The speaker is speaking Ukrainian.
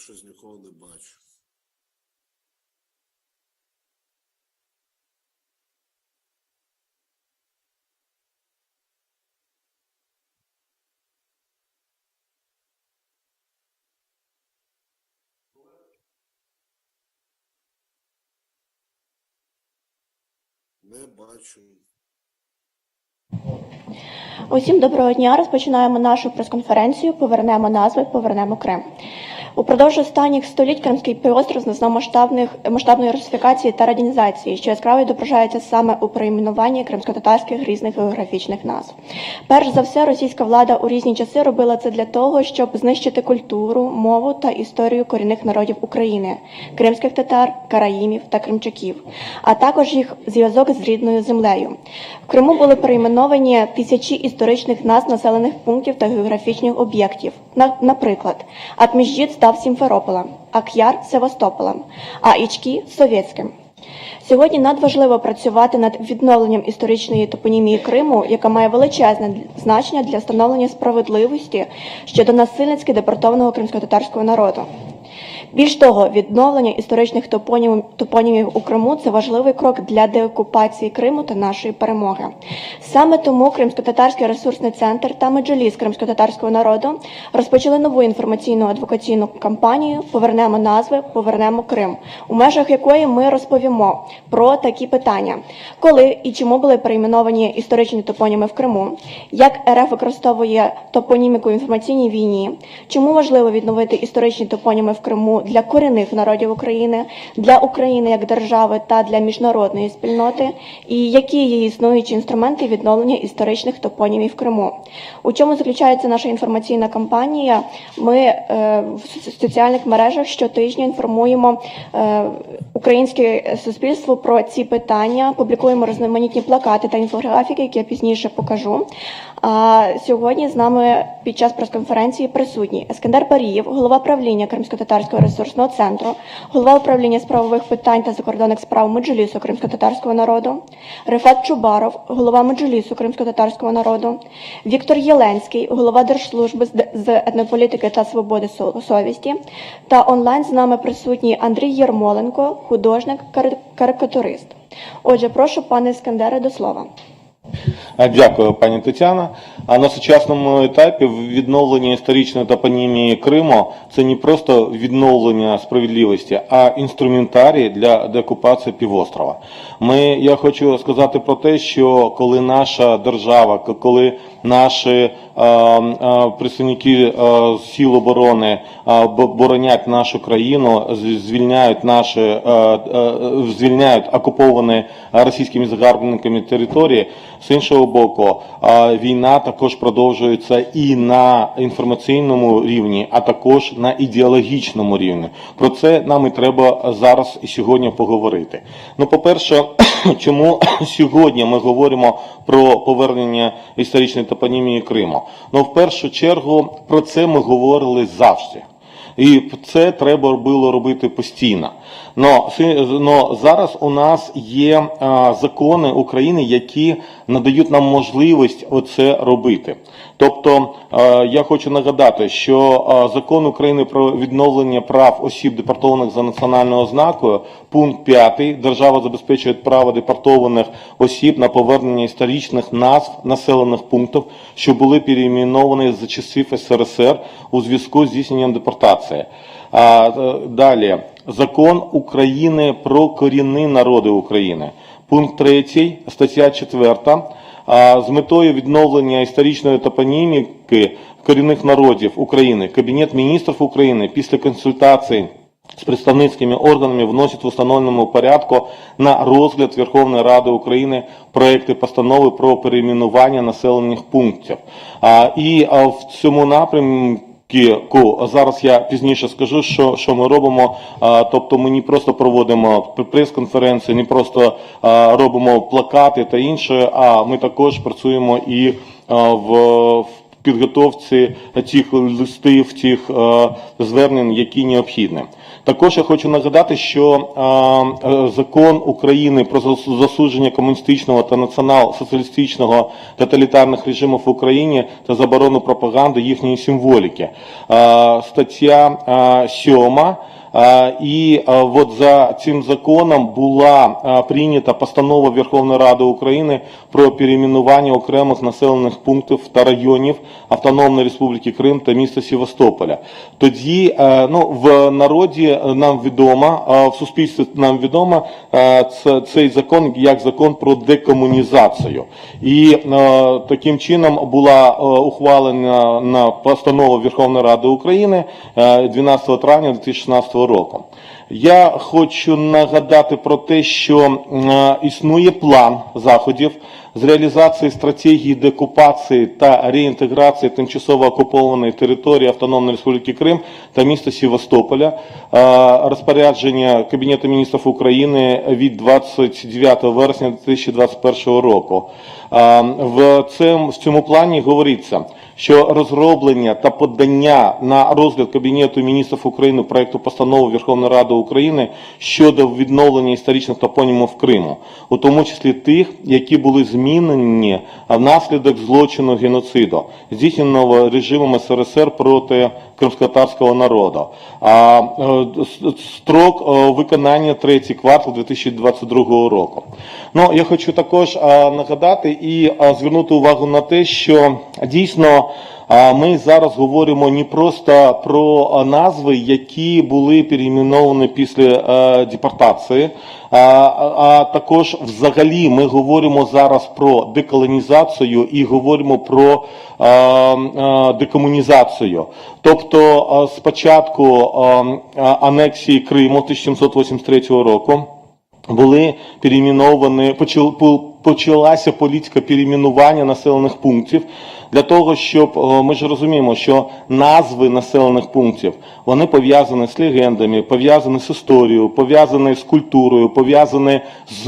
щось нікого не бачу. Не бачу. Усім доброго дня. Розпочинаємо нашу прес-конференцію. Повернемо назви, повернемо Крим. Упродовж останніх століть Кримський півостров зазнав масштабної русифікації та радянізації, що яскраво відображається саме у перейменуванні кримськотатарських різних географічних назв. Перш за все, російська влада у різні часи робила це для того, щоб знищити культуру, мову та історію корінних народів України кримських татар, караїмів та кримчаків, а також їх зв'язок з рідною землею. В Криму були перейменовані тисячі історичних назв населених пунктів та географічних об'єктів. Наприклад, Атміжджіт став Сімферополем, Ак'яр Севастополем, а Ічкі Совєтським. Сьогодні надважливо працювати над відновленням історичної топонімії Криму, яка має величезне значення для встановлення справедливості щодо насильницьки депортованого кримсько-татарського народу. Більш того, відновлення історичних топонімів, топонімів у Криму це важливий крок для деокупації Криму та нашої перемоги. Саме тому Кримсько-татарський ресурсний центр та меджліс кримсько-татарського народу розпочали нову інформаційну адвокаційну кампанію Повернемо назви, повернемо Крим, у межах якої ми розповімо про такі питання: коли і чому були перейменовані історичні топоніми в Криму, як РФ використовує топоніміку в інформаційній війні, чому важливо відновити історичні топоніми в Криму для корінних народів України, для України як держави та для міжнародної спільноти, і які є існуючі інструменти відновлення історичних топонімів Криму. У чому заключається наша інформаційна кампанія? Ми е, в соціальних мережах щотижня інформуємо е, українське суспільство про ці питання, публікуємо різноманітні плакати та інфографіки, які я пізніше покажу. А сьогодні з нами під час прес-конференції присутні Ескандер Парієв, голова правління Кримсько-татарського ресурсного центру, голова управління з правових питань та закордонних справ Меджлісу кримсько-татарського народу, Рефат Чубаров, голова Меджлісу кримсько-татарського народу, Віктор Єленський, голова Держслужби з- етнополітики та свободи совісті, та онлайн з нами присутній Андрій Єрмоленко, художник, кар- карикатурист. Отже, прошу пане Ескандере до слова. Дякую, пані Тетяна. А на сучасному етапі відновлення історичної топонімії Криму це не просто відновлення справедливості, а інструментарій для деокупації півострова. Ми, я хочу сказати про те, що коли наша держава, коли наші е, е, представники е, сил оборони е, боронять нашу країну, звільняють наші е, е, звільняють окуповані російськими загарбниками території. З іншого боку, е, війна також продовжується і на інформаційному рівні, а також на ідеологічному рівні. Про це нам і треба зараз і сьогодні поговорити. Ну, по-перше, чому сьогодні ми говоримо про повернення історичної топонімії Криму? Ну, в першу чергу, про це ми говорили завжди. І це треба було робити постійно. Но, но зараз у нас є а, закони України, які надають нам можливість оце робити. Тобто е, я хочу нагадати, що е, закон України про відновлення прав осіб депортованих за національною ознакою, пункт 5, держава забезпечує право депортованих осіб на повернення історичних назв населених пунктів, що були перейменовані за часів СРСР у зв'язку з здійсненням депортації. А, е, далі закон України про корінні народи України. Пункт 3, стаття 4. А, З метою відновлення історичної топоніміки корінних народів України Кабінет міністрів України після консультацій з представницькими органами вносить в установленому порядку на розгляд Верховної Ради України проекти постанови про перейменування населених пунктів. А, І в цьому напрямку Ку, зараз я пізніше скажу, що, що ми робимо. Тобто ми не просто проводимо прес-конференції, не просто робимо плакати та інше, а ми також працюємо і в, в підготовці тих листів, тих е, звернень, які необхідні. Також я хочу нагадати, що е, е, закон України про засудження комуністичного та націонал-соціалістичного тоталітарних режимів в Україні та заборону пропаганди їхньої символіки. Стаття е, 7 Е, І от за цим законом була прийнята постанова Верховної Ради України про перейменування окремих населених пунктів та районів Автономної Республіки Крим та міста Севастополя. Тоді е, ну, в народі нам відомо, в суспільстві нам відомо е, цей закон як закон про декомунізацію. І е, таким чином була ухвалена на постанова Верховної Ради України е, 12 травня 2016 року. Я хочу нагадати про те, що е, існує план заходів з реалізації стратегії деокупації та реінтеграції тимчасово окупованої території Автономної Республіки Крим та міста Севастополя, е, розпорядження Кабінету міністрів України від 29 вересня 2021 року. Е, В цьому, в цьому плані говориться, що розроблення та подання на розгляд Кабінету міністрів України проекту постанови Верховної Ради України щодо відновлення історичних топонімів Криму, у тому числі тих, які були змінені внаслідок злочину геноциду, здійсненого режимом СРСР проти кримськотарського народу. А е, строк е, виконання третій квартал 2022 року. Ну я хочу також е, нагадати і звернути увагу на те, що дійсно. Ми зараз говоримо не просто про назви, які були перейменовані після депортації, а, також взагалі ми говоримо зараз про деколонізацію і говоримо про декомунізацію. Тобто е, спочатку е, е, анексії Криму 1783 року були перейменовані, почал- почалася політика перейменування населених пунктів для того, щоб ми ж розуміємо, що назви населених пунктів вони пов'язані з легендами, пов'язані з історією, пов'язані з культурою, пов'язані з